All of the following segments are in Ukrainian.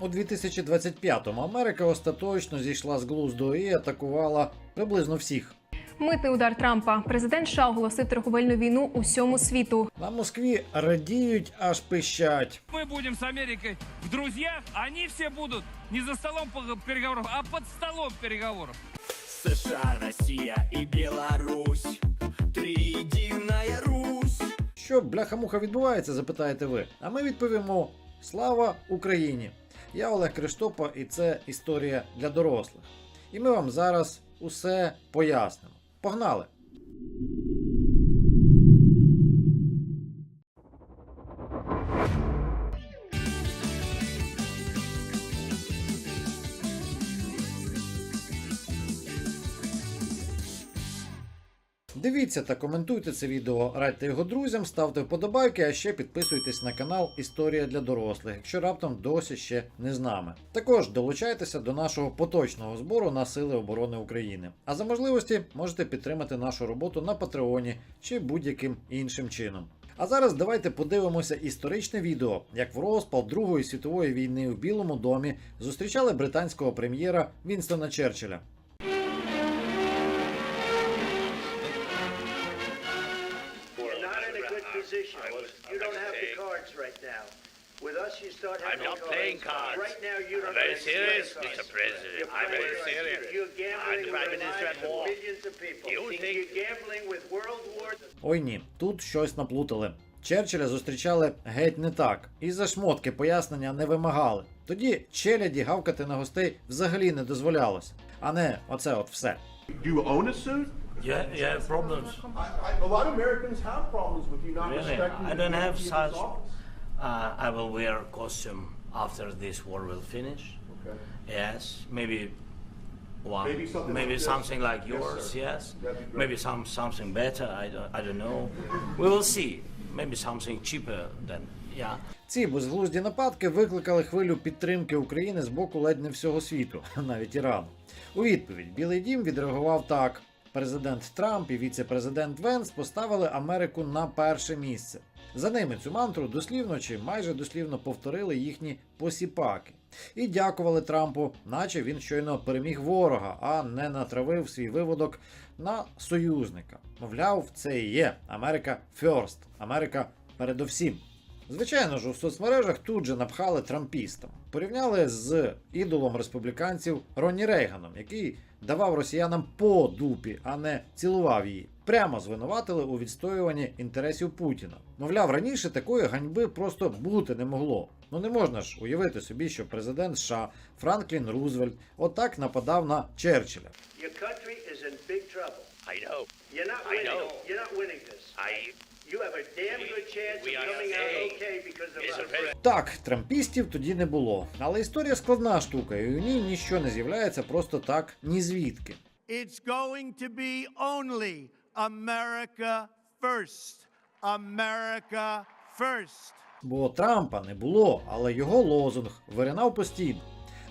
У 2025-му Америка остаточно зійшла з глузду і атакувала приблизно всіх. Митний удар Трампа. Президент США оголосив торговельну війну усьому світу. На Москві радіють, аж пищать. Мы будем с Америкой в друзьях, а они все будут не за столом пог- переговоров, а под столом переговоров. США, Россия и Беларусь. Триединая Русь. Що бляха-муха відбувається, запитаєте ви. А ми відповімо: Слава Україні! Я Олег Криштопа, і це історія для дорослих. І ми вам зараз усе пояснимо. Погнали! Дивіться та коментуйте це відео, радьте його друзям, ставте вподобайки, а ще підписуйтесь на канал Історія для дорослих, якщо раптом досі ще не з нами. Також долучайтеся до нашого поточного збору на Сили оборони України. А за можливості можете підтримати нашу роботу на Патреоні чи будь-яким іншим чином. А зараз давайте подивимося історичне відео, як в розпал Другої світової війни в Білому домі зустрічали британського прем'єра Вінстона Черчилля. In a good position. You don't have the cards right now. With us, you start I'm having not cards. playing cards. Right now, you don't I'm very have serious, cards. Mr. President. You're I'm very playing- serious. You're gambling I'm with the Minister lives at of war. millions of people. You think- You're gambling with World War Ой ні, тут щось наплутали. Черчилля зустрічали геть не так, і за шмотки пояснення не вимагали. Тоді челяді гавкати на гостей взагалі не дозволялося, а не оце от все. Do you own a suit? Yeah, yeah, problems. I, I, a lot of Americans have problems with you not Really? respecting I the don't have such. Uh, I will wear costume after this war will finish. Okay. Yes, maybe one. Maybe something maybe like something like yours. yes. Great. Maybe some something better. I don't. I don't know. We will see. Maybe something cheaper than. Yeah. Ці безглузді нападки викликали хвилю підтримки України з боку ледь не всього світу, навіть Ірану. У відповідь Білий Дім відреагував так: президент Трамп і віце-президент Венс поставили Америку на перше місце. За ними цю мантру дослівно чи майже дослівно повторили їхні посіпаки і дякували Трампу, наче він щойно переміг ворога, а не натравив свій виводок на союзника. Мовляв, це і є Америка First, Америка передовсім. Звичайно ж, у соцмережах тут же напхали трампістам. Порівняли з ідолом республіканців Ронні Рейганом, який давав росіянам по дупі, а не цілував її. Прямо звинуватили у відстоюванні інтересів Путіна. Мовляв, раніше такої ганьби просто бути не могло. Ну не можна ж уявити собі, що президент США Франклін Рузвельт отак нападав на Черчилля. Your country is in big trouble. I know. You're not I know. You're not winning this. I. Так, трампістів тоді не було. Але історія складна штука, і у ній ніщо не з'являється просто так, ні звідки. It's going to be only America first. America first. Бо Трампа не було, але його лозунг виринав постійно.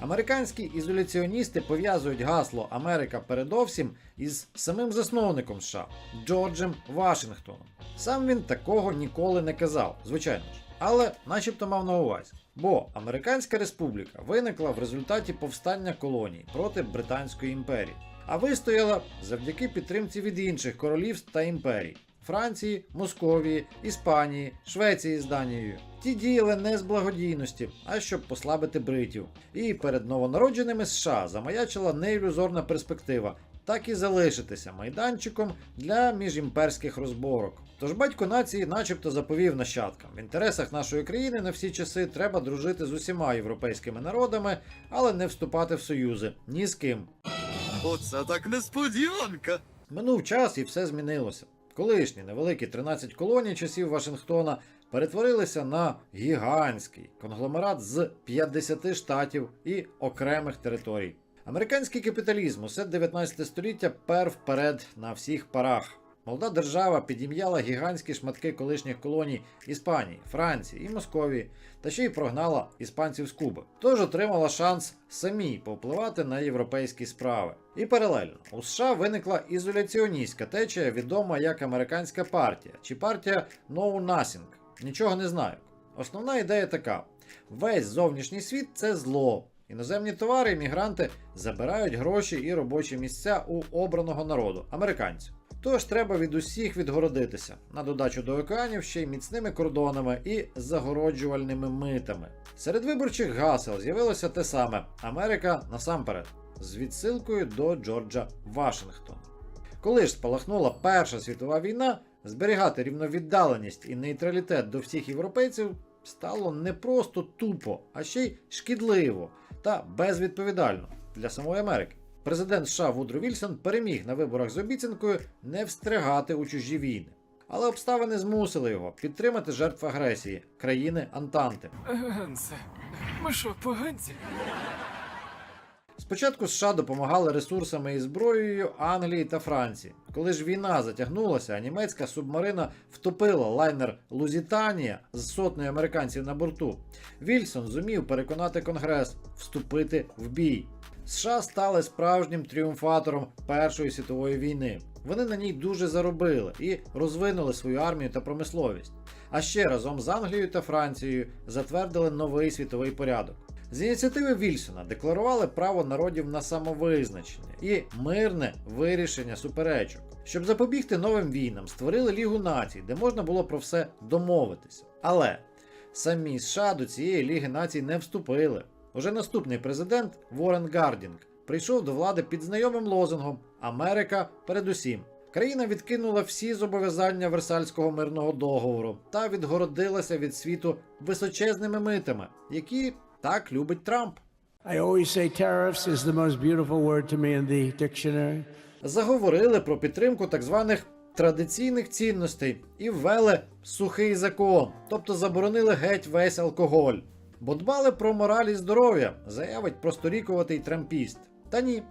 Американські ізоляціоністи пов'язують гасло Америка передовсім із самим засновником США Джорджем Вашингтоном. Сам він такого ніколи не казав, звичайно ж, але начебто мав на увазі. Бо Американська республіка виникла в результаті повстання колоній проти Британської імперії, а вистояла завдяки підтримці від інших королівств та імперій. Франції, Московії, Іспанії, Швеції з Данією. Ті діяли не з благодійності, а щоб послабити бритів. І перед новонародженими США замаячила неілюзорна перспектива так і залишитися майданчиком для міжімперських розборок. Тож батько нації, начебто, заповів нащадкам: в інтересах нашої країни на всі часи треба дружити з усіма європейськими народами, але не вступати в союзи ні з ким. Оце так несподіванка. Минув час і все змінилося. Колишні невеликі 13 колоній часів Вашингтона перетворилися на гігантський конгломерат з 50 штатів і окремих територій. Американський капіталізм усе 19 століття пер вперед на всіх парах. Молода держава підім'яла гігантські шматки колишніх колоній Іспанії, Франції і Московії, та ще й прогнала іспанців з Куби. Тож отримала шанс самій повпливати на європейські справи. І паралельно у США виникла ізоляціоністська течія, відома як американська партія чи партія No Nothing. Нічого не знаю. Основна ідея така: Весь зовнішній світ це зло. Іноземні товари і мігранти забирають гроші і робочі місця у обраного народу американців. Тож треба від усіх відгородитися на додачу до океанів ще й міцними кордонами і загороджувальними митами. Серед виборчих гасел з'явилося те саме Америка насамперед з відсилкою до Джорджа Вашингтона. Коли ж спалахнула Перша світова війна, зберігати рівновіддаленість і нейтралітет до всіх європейців стало не просто тупо, а ще й шкідливо та безвідповідально для самої Америки. Президент США Вудро Вільсон переміг на виборах з обіцянкою не встрягати у чужі війни. Але обставини змусили його підтримати жертв агресії країни Антанти. Гансе, ми що, поганці? Спочатку США допомагали ресурсами і зброєю Англії та Франції. Коли ж війна затягнулася, а німецька субмарина втопила лайнер Лузітанія з сотнею американців на борту. Вільсон зумів переконати Конгрес вступити в бій. США стали справжнім тріумфатором Першої світової війни. Вони на ній дуже заробили і розвинули свою армію та промисловість. А ще разом з Англією та Францією затвердили новий світовий порядок. З ініціативи Вільсона декларували право народів на самовизначення і мирне вирішення суперечок. Щоб запобігти новим війнам, створили Лігу націй, де можна було про все домовитися. Але самі США до цієї Ліги націй не вступили. Уже наступний президент Ворен Гардінг прийшов до влади під знайомим лозунгом Америка передусім. Країна відкинула всі зобов'язання Версальського мирного договору та відгородилася від світу височезними митами, які так любить Трамп. I always say tariffs is the most beautiful word to me in the dictionary. Заговорили про підтримку так званих традиційних цінностей і ввели сухий закон, тобто заборонили геть весь алкоголь. Бо дбали про мораль і здоров'я, заявить просторікуватий трампіст. Та ні.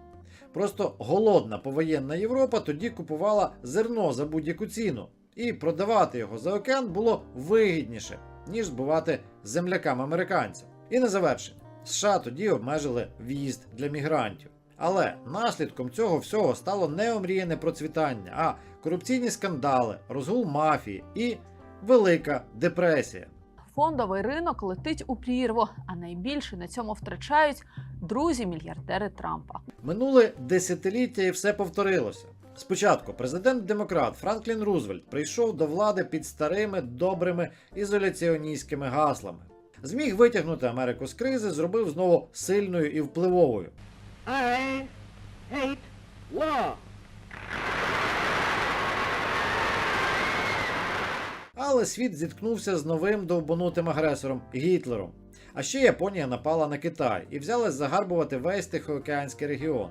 Просто голодна повоєнна Європа тоді купувала зерно за будь-яку ціну, і продавати його за океан було вигідніше, ніж збувати землякам американцям. І на завершення, США тоді обмежили в'їзд для мігрантів. Але наслідком цього всього стало не омріяне процвітання, а корупційні скандали, розгул мафії і велика депресія. Фондовий ринок летить у прірву, а найбільше на цьому втрачають друзі-мільярдери Трампа. Минуле десятиліття і все повторилося. Спочатку президент-демократ Франклін Рузвельт прийшов до влади під старими добрими ізоляціоністськими гаслами. Зміг витягнути Америку з кризи, зробив знову сильною і впливовою. I hate law. Але світ зіткнувся з новим довбанутим агресором Гітлером. А ще Японія напала на Китай і взялась загарбувати весь Тихоокеанський регіон.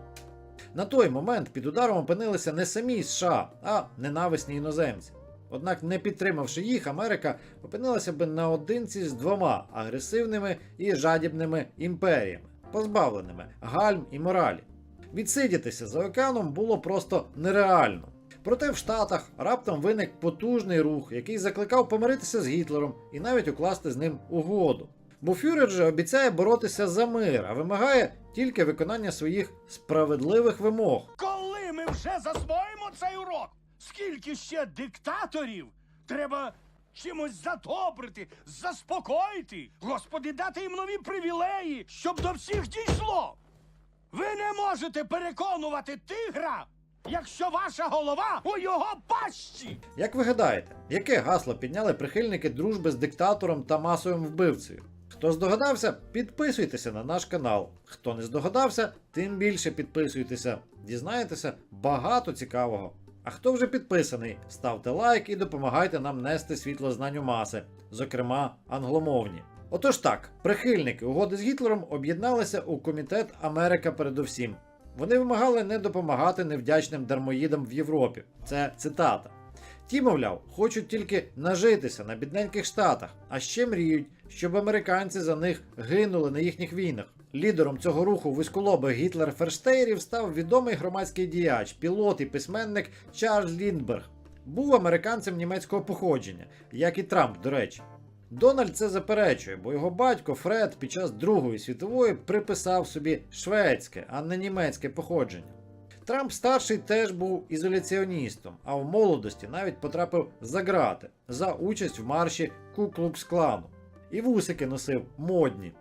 На той момент під ударом опинилися не самі США, а ненависні іноземці. Однак, не підтримавши їх, Америка опинилася би наодинці з двома агресивними і жадібними імперіями, позбавленими гальм і моралі. Відсидітися за океаном було просто нереально. Проте в Штатах раптом виник потужний рух, який закликав помиритися з Гітлером і навіть укласти з ним угоду. Бо Фюрер же обіцяє боротися за мир, а вимагає тільки виконання своїх справедливих вимог. Коли ми вже засвоїмо цей урок? Скільки ще диктаторів треба чимось задобрити, заспокоїти? Господи, дати їм нові привілеї, щоб до всіх дійшло. Ви не можете переконувати тигра, якщо ваша голова у його пащі. Як ви гадаєте, яке гасло підняли прихильники дружби з диктатором та масовим вбивцею? Хто здогадався, підписуйтеся на наш канал. Хто не здогадався, тим більше підписуйтеся. Дізнаєтеся багато цікавого. А хто вже підписаний, ставте лайк і допомагайте нам нести світло знань у маси, зокрема англомовні. Отож так, прихильники угоди з Гітлером об'єдналися у комітет Америка передовсім. Вони вимагали не допомагати невдячним дармоїдам в Європі. Це цитата. Ті, мовляв, хочуть тільки нажитися на бідненьких штатах, а ще мріють, щоб американці за них гинули на їхніх війнах. Лідером цього руху вузьколобих Гітлер Ферштейрів став відомий громадський діяч, пілот і письменник Чарльз Ліндберг. Був американцем німецького походження, як і Трамп, до речі. Дональд це заперечує, бо його батько Фред під час Другої світової приписав собі шведське, а не німецьке походження. Трамп старший теж був ізоляціоністом, а в молодості навіть потрапив за грати за участь в марші Ку-Клукс Клану. і вусики носив модні.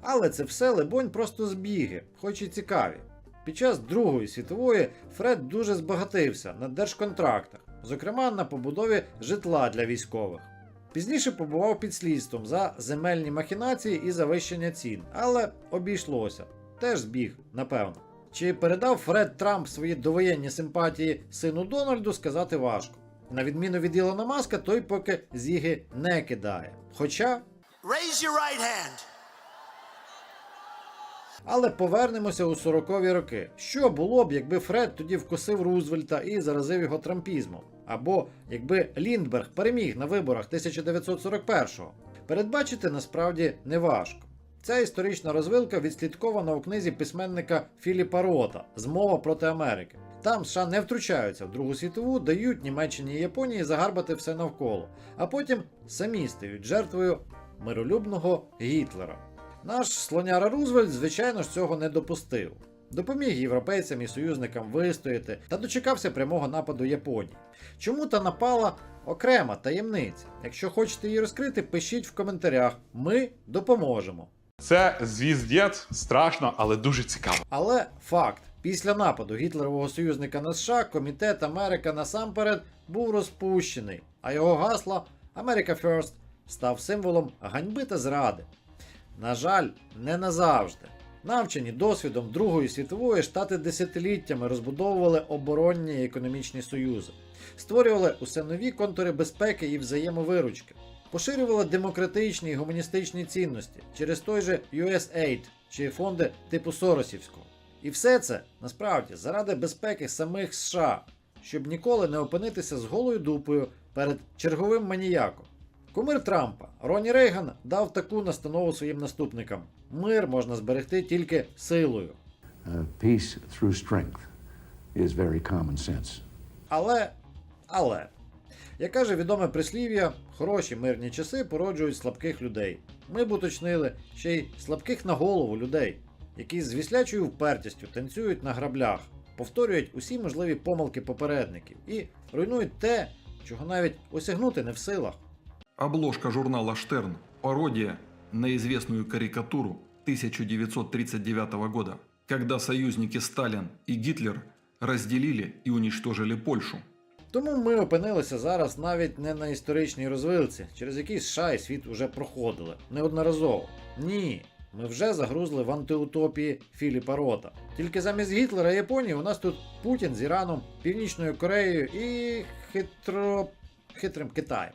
Але це все, либонь, просто збіги, хоч і цікаві. Під час Другої світової Фред дуже збагатився на держконтрактах, зокрема на побудові житла для військових. Пізніше побував під слідством за земельні махінації і завищення цін, але обійшлося. Теж збіг, напевно. Чи передав Фред Трамп свої довоєнні симпатії сину Дональду, сказати важко. На відміну від Ілона Маска, той поки зіги не кидає. Хоча Raise your right hand. Але повернемося у 40-ві роки. Що було б, якби Фред тоді вкусив Рузвельта і заразив його трампізмом? Або якби Ліндберг переміг на виборах 1941-го? Передбачити насправді неважко. Ця історична розвилка відслідкована у книзі письменника Філіпа Рота Змова проти Америки. Там США не втручаються в Другу світову, дають Німеччині і Японії загарбати все навколо, а потім самі стають жертвою миролюбного Гітлера. Наш слоняра Рузвельт, звичайно ж, цього не допустив. Допоміг європейцям і союзникам вистояти та дочекався прямого нападу Японії. Чому та напала окрема таємниця? Якщо хочете її розкрити, пишіть в коментарях. Ми допоможемо. Це звіздець, страшно, але дуже цікаво. Але факт: після нападу гітлерового союзника на США комітет Америка насамперед був розпущений, а його гасло America First став символом ганьби та зради. На жаль, не назавжди. Навчені досвідом Другої світової штати десятиліттями розбудовували оборонні і економічні союзи, створювали усе нові контури безпеки і взаємовиручки, поширювали демократичні і гуманістичні цінності через той же USAID чи фонди типу Соросівського. І все це насправді заради безпеки самих США, щоб ніколи не опинитися з голою дупою перед черговим маніяком. Кумир Трампа Роні Рейган дав таку настанову своїм наступникам: мир можна зберегти тільки силою. Uh, peace through strength is very common sense. Але, але, як каже відоме прислів'я, хороші мирні часи породжують слабких людей. Ми б уточнили ще й слабких на голову людей, які з віслячою впертістю танцюють на граблях, повторюють усі можливі помилки попередників і руйнують те, чого навіть осягнути не в силах. Обложка журнала «Штерн» – пародия на известную карикатуру 1939 года, когда союзники Сталин и Гитлер разделили и уничтожили Польшу. Тому ми опинилися зараз навіть не на історичній розвилці, через який США і світ уже проходили неодноразово. Ні, ми вже загрузли в антиутопії Філіпа Рота. Тільки замість Гітлера і Японії у нас тут Путін з Іраном, Північною Кореєю і хитро... хитрим Китаєм.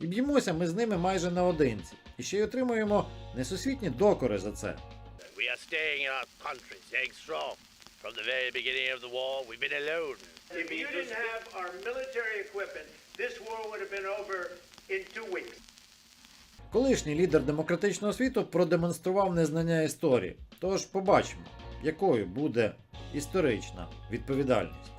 І б'ємося ми з ними майже наодинці. І ще й отримуємо несусвітні докори за це. We are staying in our country, staying strong. From the very beginning of the war, we've been alone. If you didn't have our military equipment, this war would have been over in two weeks. Колишній лідер демократичного світу продемонстрував незнання історії. Тож побачимо, якою буде історична відповідальність.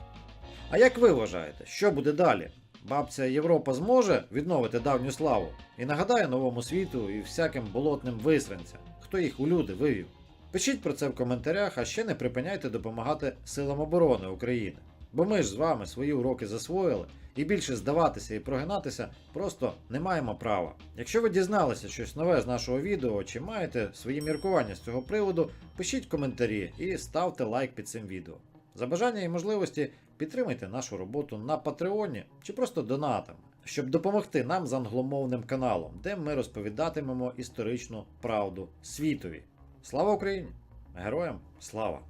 А як ви вважаєте, що буде далі? Бабця Європа зможе відновити давню славу і нагадає новому світу і всяким болотним висранцям, хто їх у люди вивів. Пишіть про це в коментарях, а ще не припиняйте допомагати силам оборони України. Бо ми ж з вами свої уроки засвоїли, і більше здаватися і прогинатися просто не маємо права. Якщо ви дізналися щось нове з нашого відео чи маєте свої міркування з цього приводу, пишіть коментарі і ставте лайк під цим відео. За бажання і можливості підтримайте нашу роботу на Патреоні чи просто донатами, щоб допомогти нам з англомовним каналом, де ми розповідатимемо історичну правду світові. Слава Україні! Героям слава!